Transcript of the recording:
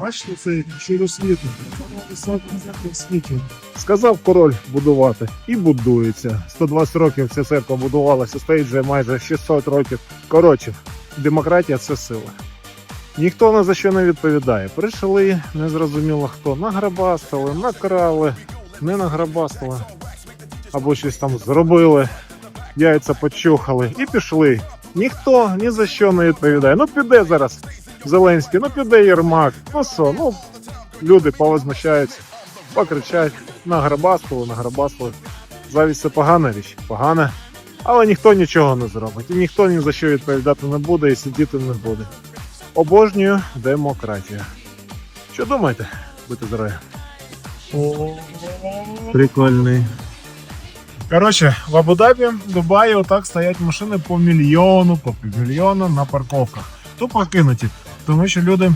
Бачите, це щодо світу. Це в. Сказав король будувати і будується. 120 років ця церква будувалася, стоїть вже майже 600 років. Коротше, демократія це сила. Ніхто ні за що не відповідає. Прийшли, незрозуміло хто, награбастали, накрали, не награбастали, або щось там зробили, яйця почухали і пішли. Ніхто ні за що не відповідає. Ну піде зараз Зеленський, ну піде Єрмак. Ну що, ну люди повозмущаються покричать, награбастили, награбастили. Завість це погана річ, погана. Але ніхто нічого не зробить. І ніхто ні за що відповідати не буде і сидіти не буде. Обожнюю демократію. Що думаєте? Будьте здорові. Прикольний. Коротше, в Абу-Дабі, Дубаї, отак стоять машини по мільйону, по півмільйону на парковках. Тупо кинуті. Тому що люди